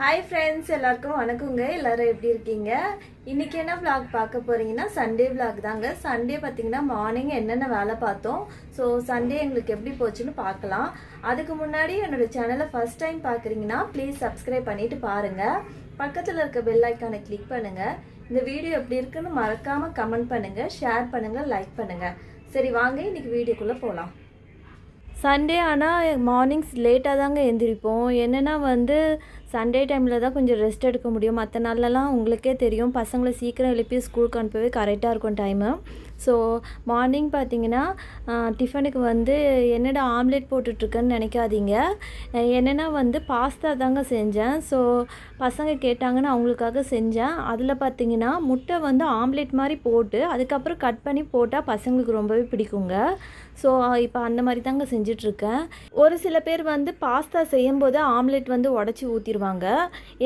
Hi friends எல்லாருக்கும் வணக்கங்க. எல்லாரும் எப்படி இருக்கீங்க? இன்றைக்கி என்ன விளாக் பார்க்க போகிறீங்கன்னா சண்டே விளாக் தாங்க. சண்டே பார்த்தீங்கன்னா மார்னிங் என்னென்ன வேலை பார்த்தோம். ஸோ சண்டே எங்களுக்கு எப்படி போச்சுன்னு பார்க்கலாம். அதுக்கு முன்னாடி என்னோட சேனலை ஃபஸ்ட் டைம் பார்க்குறீங்கன்னா ப்ளீஸ் சப்ஸ்கிரைப் பண்ணிவிட்டு பாருங்க. பக்கத்தில் இருக்க பெல் ஐக்கானை கிளிக் பண்ணுங்கள் இந்த வீடியோ எப்படி இருக்குன்னு மறக்காமல் கமெண்ட் பண்ணுங்கள் ஷேர் பண்ணுங்கள் லைக் பண்ணுங்கள் சரி வாங்க இன்றைக்கி வீடியோக்குள்ளே போகலாம் சண்டே ஆனால் மார்னிங்ஸ் லேட்டாக தாங்க எழுந்திரிப்போம் என்னென்னா வந்து சண்டே டைமில் தான் கொஞ்சம் ரெஸ்ட் எடுக்க முடியும். மற்ற நாள்லலாம் உங்களுக்கே தெரியும். பசங்களை சீக்கிரம் எழுப்பி ஸ்கூலுக்கு அனுப்பவே கரெக்டாக இருக்கும் டைமு ஸோ மார்னிங் பார்த்தீங்கன்னா டிஃபனுக்கு வந்து என்னடா ஆம்லேட் போட்டுட்ருக்கேன்னு நினைக்காதீங்க. என்னென்னா வந்து பாஸ்தா தாங்க செஞ்சேன். ஸோ பசங்க கேட்டாங்கன்னு அவங்களுக்காக செஞ்சேன். அதில் பார்த்தீங்கன்னா முட்டை வந்து ஆம்லேட் மாதிரி போட்டு அதுக்கப்புறம் கட் பண்ணி போட்டால் பசங்களுக்கு ரொம்பவே பிடிக்குங்க. ஸோ இப்போ அந்த மாதிரி தாங்க செஞ்சேன் செஞ்சிட்ருக்கேன். ஒரு சில பேர் வந்து பாஸ்தா செய்யும்போது ஆம்லெட் வந்து உடச்சி ஊற்றிடுவாங்க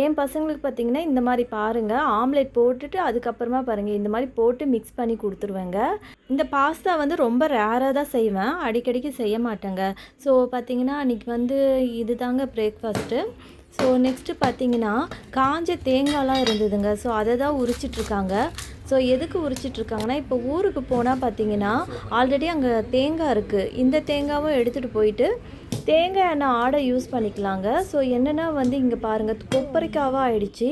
என் பசங்களுக்கு பார்த்திங்கன்னா இந்த மாதிரி பாருங்கள் ஆம்லெட் போட்டுட்டு அதுக்கப்புறமா பாருங்கள் இந்த மாதிரி போட்டு மிக்ஸ் பண்ணி கொடுத்துருவேங்க. இந்த பாஸ்தா வந்து ரொம்ப ரேராக தான் செய்வேன். அடிக்கடிக்கு செய்ய மாட்டேங்க. ஸோ பார்த்தீங்கன்னா அன்றைக்கி வந்து இது தாங்க பிரேக்ஃபாஸ்ட்டு ஸோ நெக்ஸ்ட்டு பார்த்தீங்கன்னா காஞ்ச தேங்காய்லாம் இருந்ததுங்க. ஸோ அதை தான் உரிச்சிட்ருக்காங்க. ஸோ எதுக்கு உரிச்சிட்ருக்காங்கன்னா இப்போ ஊருக்கு போனால் பார்த்தீங்கன்னா ஆல்ரெடி அங்கே தேங்காய் இருக்குது இந்த தேங்காவும் எடுத்துகிட்டு போயிட்டு தேங்காய் எண்ணெய் ஆடை யூஸ் பண்ணிக்கலாங்க. ஸோ என்னென்னா வந்து இங்கே பாருங்கள் கொப்பரைக்காவாக ஆயிடுச்சு.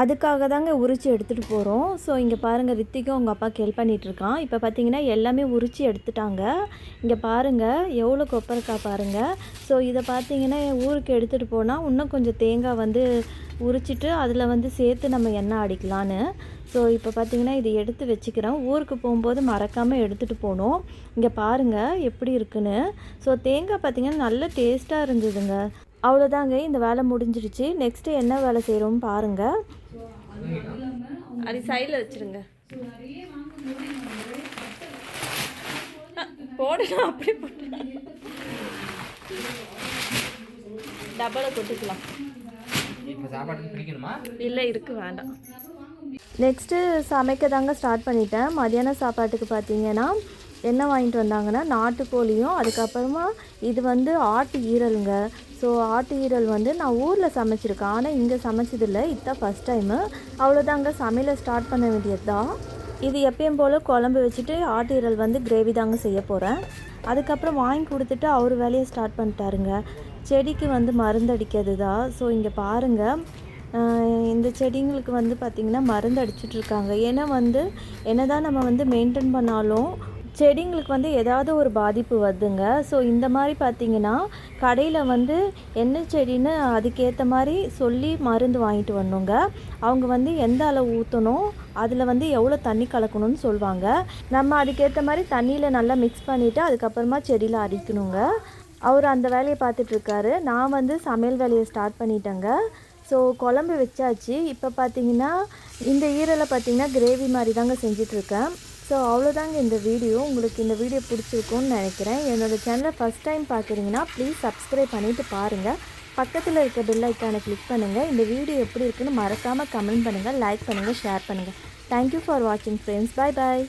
அதுக்காக தாங்க உரித்து எடுத்துகிட்டு போகிறோம் ஸோ இங்கே பாருங்கள் ரித்திக்கும் அவங்க அப்பாவுக்கு ஹெல்ப் பண்ணிகிட்ருக்கான் இப்போ பார்த்தீங்கன்னா எல்லாமே உரித்து எடுத்துட்டாங்க. இங்கே பாருங்கள் எவ்வளோ கொப்பரைக்காய் பாருங்கள் ஸோ இதை பார்த்தீங்கன்னா ஊருக்கு எடுத்துகிட்டு போனால் இன்னும் கொஞ்சம் தேங்காய் வந்து உரிச்சிட்டு அதில் வந்து சேர்த்து நம்ம எண்ணெய் அடிக்கலான்னு. ஸோ இப்போ பார்த்தீங்கன்னா இதை எடுத்து வச்சுக்கிறோம் ஊருக்கு போகும்போது மறக்காமல் எடுத்துகிட்டு போகணும் இங்கே பாருங்கள் எப்படி இருக்குன்னு. ஸோ தேங்காய் பார்த்தீங்கன்னா நல்ல டேஸ்ட்டாக இருந்ததுங்க. அவ்வளோதாங்க இந்த வேலை முடிஞ்சிடுச்சு. நெக்ஸ்ட்டு என்ன வேலை செய்கிறோம் பாருங்கள் அது சைடில் வச்சுருங்க. போடலாம் அப்படி போடலாம் கொட்டிக்கலாம் இப்போ சாப்பாட்டுக்கு பிடிக்கணுமா? இல்லை இருக்கு வேண்டாம். நெக்ஸ்ட்டு சமைக்க தாங்க ஸ்டார்ட் பண்ணிட்டேன். மதியான சாப்பாட்டுக்கு பார்த்தீங்கன்னா என்ன வாங்கிட்டு வந்தாங்கன்னா நாட்டுக்கோழியும் அதுக்கப்புறமா இது வந்து ஆட்டு ஈரலுங்க. ஸோ ஆட்டு ஈரல் வந்து நான் ஊரில் சமைச்சிருக்கேன். ஆனால் இங்கே சமைச்சதில்லை. இதுதான் ஃபஸ்ட் டைமு அவ்வளோதாங்க சமையலை ஸ்டார்ட் பண்ண வேண்டியது தான் இது எப்பயும் போல் குழம்பு வச்சுட்டு ஆட்டு ஈரல் வந்து கிரேவி தாங்க செய்ய போகிறேன் அதுக்கப்புறம் வாங்கி கொடுத்துட்டு அவர் வேலையை ஸ்டார்ட் பண்ணிட்டாருங்க. செடிக்கு வந்து மருந்தடிக்கிறது தான் ஸோ இங்கே பாருங்கள் இந்த செடிங்களுக்கு வந்து பார்த்திங்கன்னா மருந்து அடிச்சிட்ருக்காங்க ஏன்னா வந்து என்ன தான் நம்ம வந்து மெயின்டைன் பண்ணாலும் செடிங்களுக்கு வந்து ஏதாவது ஒரு பாதிப்பு வருதுங்க. ஸோ இந்த மாதிரி பார்த்தீங்கன்னா கடையில் வந்து என்ன செடின்னு அதுக்கேற்ற மாதிரி சொல்லி மருந்து வாங்கிட்டு வரணுங்க. அவங்க வந்து எந்த அளவு ஊற்றணும் அதில் வந்து எவ்வளோ தண்ணி கலக்கணும்னு சொல்லுவாங்க நம்ம அதுக்கேற்ற மாதிரி தண்ணியில் நல்லா மிக்ஸ் பண்ணிவிட்டு அதுக்கப்புறமா செடியில் அடிக்கணுங்க அவர் அந்த வேலையை பார்த்துட்ருக்காரு நான் வந்து சமையல் வேலையை ஸ்டார்ட் பண்ணிட்டேங்க. ஸோ குழம்பு வச்சாச்சு. இப்போ பார்த்தீங்கன்னா இந்த ஈரலை பார்த்தீங்கன்னா கிரேவி மாதிரி தாங்க செஞ்சிட்ருக்கேன் ஸோ அவ்வளோதாங்க இந்த வீடியோ உங்களுக்கு இந்த வீடியோ பிடிச்சிருக்கும்னு நினைக்கிறேன். என்னோடய சேனலை ஃபஸ்ட் டைம் பார்க்குறீங்கன்னா ப்ளீஸ் சப்ஸ்கிரைப் பண்ணிவிட்டு பாருங்கள் பக்கத்தில் இருக்க பெல் ஐக்கானை கிளிக் பண்ணுங்கள் இந்த வீடியோ எப்படி இருக்குன்னு மறக்காமல் கமெண்ட் பண்ணுங்கள் லைக் பண்ணுங்கள் ஷேர் பண்ணுங்கள் தேங்க்யூ ஃபார் வாட்சிங் ஃப்ரெண்ட்ஸ் பை பாய்